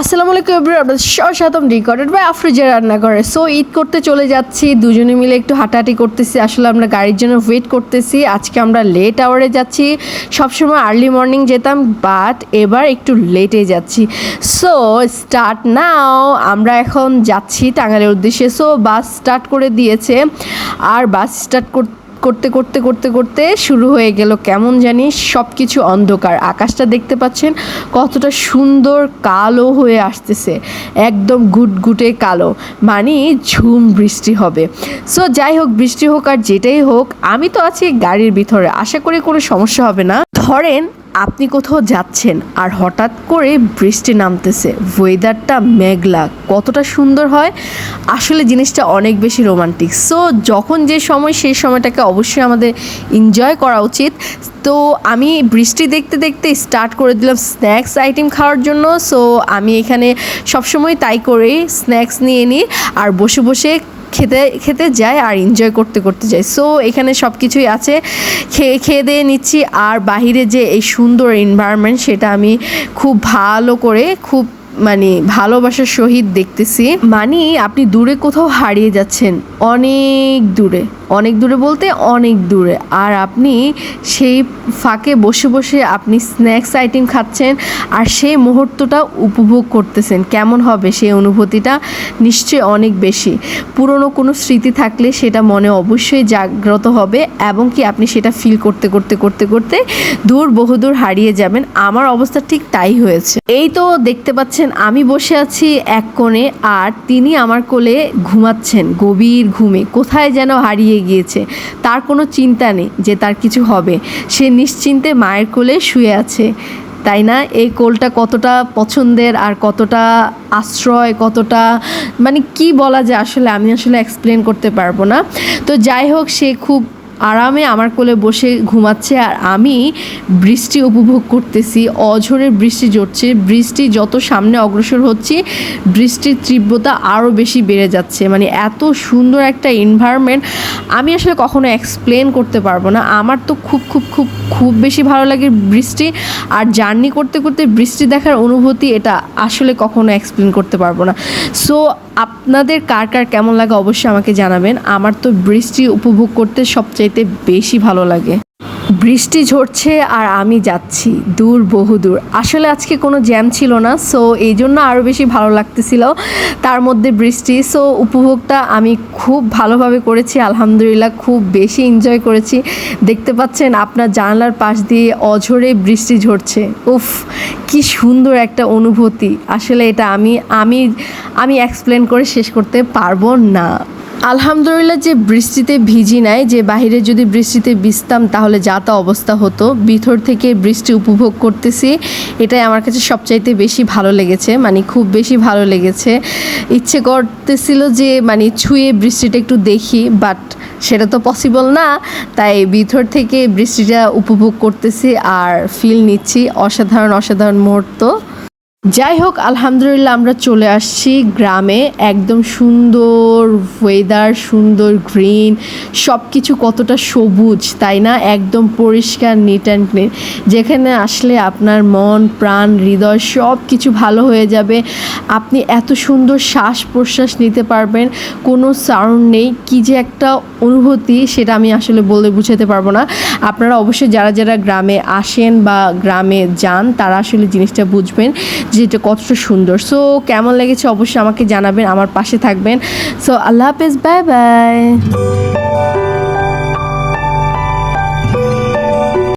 আসসালামু আলাইকুম এভরিওয়ান আপনাদের স্বাগতম রিকর্ডেড বাই আফরোজা রান্নাঘরে। সো ঈদ করতে চলে যাচ্ছি, দুজনে মিলে একটু হাঁটাহাঁটি করতেছি, আসলে আমরা গাড়ির জন্য ওয়েট করতেছি, আজকে আমরা লেট আওয়ারে যাচ্ছি, সবসময় আর্লি মর্নিং যেতাম বাট এবার একটু লেটে যাচ্ছি। সো স্টার্ট নাও আমরা এখন যাচ্ছি টাঙ্গালের উদ্দেশ্যে। সো বাস স্টার্ট করে দিয়েছে, আর বাস স্টার্ট করতে করতে করতে করতে করতে শুরু হয়ে গেল কেমন জানি সব কিছু অন্ধকার। আকাশটা দেখতে পাচ্ছেন কতটা সুন্দর কালো হয়ে আসতেছে, একদম গুটগুটে কালো। মানে ঝুম বৃষ্টি হবে। সো যাই হোক, বৃষ্টি হোক আর যেটাই হোক, আমি তো আছি গাড়ির ভিতরে। আশা করি কোনো সমস্যা হবে না। ধরেন আপনি কোথাও যাচ্ছেন আর হঠাৎ করে বৃষ্টি নামতেছে ওয়েদারটা মেঘলা, কতটা সুন্দর হয়? আসলে জিনিসটা অনেক বেশি রোমান্টিক সো যখন যে সময়, সেই সময়টাকে অবশ্যই আমাদের এনজয় করা উচিত। তো আমি বৃষ্টি দেখতে দেখতে স্টার্ট করে দিলাম স্ন্যাক্স আইটেম খাওয়ার জন্য। সো আমি এখানে সবসময় তাই করে স্ন্যাক্স নিয়ে নিই আর বসে বসে খেতে খেতে যাই আর এনজয় করতে করতে যাই। সো এখানে সব কিছুই আছে। খেয়ে খেয়ে দিয়ে নিচ্ছি। আর বাহিরে যে এই সুন্দর এনভায়রনমেন্ট সেটা আমি খুব ভালো করে, খুব মানে ভালোবাসার সহিত দেখতেছি। মানে আপনি দূরে কোথাও হারিয়ে যাচ্ছেন, অনেক দূরে। অনেক দূরে বলতে অনেক দূরে। আর আপনি সেই ফাঁকে বসে বসে আপনি স্ন্যাক্স আইটেম খাচ্ছেন আর সেই মুহূর্তটা উপভোগ করতেছেন। কেমন হবে সেই অনুভূতিটা? নিশ্চয়ই অনেক বেশি। পুরনো কোনো স্মৃতি থাকলে সেটা মনে অবশ্যই জাগ্রত হবে এবং কি আপনি সেটা ফিল করতে করতে করতে করতে দূর, বহুদূর হারিয়ে যাবেন। আমার অবস্থা ঠিক তাই হয়েছে। এই তো দেখতে পাচ্ছেন আমি বসে আছি এক কোণে আর তিনি আমার কোলে ঘুমাচ্ছেন, গভীর ঘুমে। কোথায় যেন হারিয়ে গিয়েছে। তার কোনো চিন্তা নেই যে তার কিছু হবে। সে নিশ্চিন্তে মায়ের কোলে শুয়ে আছে। তাই না? এই কোলটা কতটা পছন্দের আর কতটা আশ্রয়, কতটা মানে কি বলা যায় আসলে? আমি আসলে এক্সপ্লেন করতে পারব না। তো যাই হোক, সে খুব আরামে আমার কোলে বসে ঘুমাচ্ছে আর আমি বৃষ্টি উপভোগ করতেছি অঝোরে বৃষ্টি ঝরছে বৃষ্টি যত সামনে অগ্রসর হচ্ছে, বৃষ্টির তীব্রতা আরও বেশি বেড়ে যাচ্ছে। মানে এত সুন্দর একটা এনভায়রনমেন্ট আমি আসলে কখনো এক্সপ্লেন করতে পারব না। আমার তো খুব খুব খুব খুব বেশি ভালো লাগে বৃষ্টি আর জার্নি করতে করতে বৃষ্টি দেখার অনুভূতি এটা আসলে কখনো এক্সপ্লেন করতে পারব না। সো আপনাদের কার কার কেমন লাগে অবশ্যই আমাকে জানাবেন। আমার তো বৃষ্টি উপভোগ করতে সবচাইতে বেশি ভালো লাগে। বৃষ্টি ঝরছে আর আমি যাচ্ছি। দূর বহুদূর আসলে আজকে কোনো জ্যাম ছিল না সো এই জন্য আরও বেশি ভালো লাগতেছিল তার মধ্যে বৃষ্টি। সো উপভোগটা আমি খুব ভালোভাবে করেছি, আলহামদুলিল্লাহ খুব বেশি এনজয় করেছি। দেখতে পাচ্ছেন আপনার জানালার পাশ দিয়ে অঝরে বৃষ্টি ঝরছে। উফ, কি সুন্দর একটা অনুভূতি। আসলে এটা আমি আমি আমি এক্সপ্লেন করে শেষ করতে পারব না। আলহামদুলিল্লাহ যে বৃষ্টিতে ভিজি নাই, যে বাইরে যদি বৃষ্টিতে ভিজতাম তাহলে যা তা অবস্থা হতো। ভিতর থেকে বৃষ্টি উপভোগ করতেছি, এটাই আমার কাছে সবচাইতে বেশি ভালো লেগেছে মানে খুব বেশি ভালো লেগেছে। ইচ্ছে করতেছিল যে মানে ছুঁয়ে বৃষ্টিটা একটু দেখি বাট সেটা তো পসিবল না। তাই ভিতর থেকে বৃষ্টিটা উপভোগ করতেছি আর ফিল নিচ্ছি। অসাধারণ অসাধারণ মুহূর্ত। যাই হোক আলহামদুলিল্লাহ আমরা চলে আসছি গ্রামে। একদম সুন্দর ওয়েদার সুন্দর গ্রিন সব কিছু কতটা সবুজ, তাই না? একদম পরিষ্কার নিট অ্যান্ড ক্লিন যেখানে আসলে আপনার মন, প্রাণ, হৃদয় সব কিছু ভালো হয়ে যাবে। আপনি এত সুন্দর শ্বাস প্রশ্বাস নিতে পারবেন, কোনো সাউন্ড নেই। কি যে একটা অনুভূতি, সেটা আমি আসলে বলে বুঝাতে পারব না। আপনারা অবশ্যই যারা যারা গ্রামে আসেন বা গ্রামে যান, তারা আসলে জিনিসটা বুঝবেন যে এটা কতটা সুন্দর। সো কেমন লেগেছে অবশ্যই আমাকে জানাবেন, আমার পাশে থাকবেন। সো আল্লাহ হাফেজ বাই বাই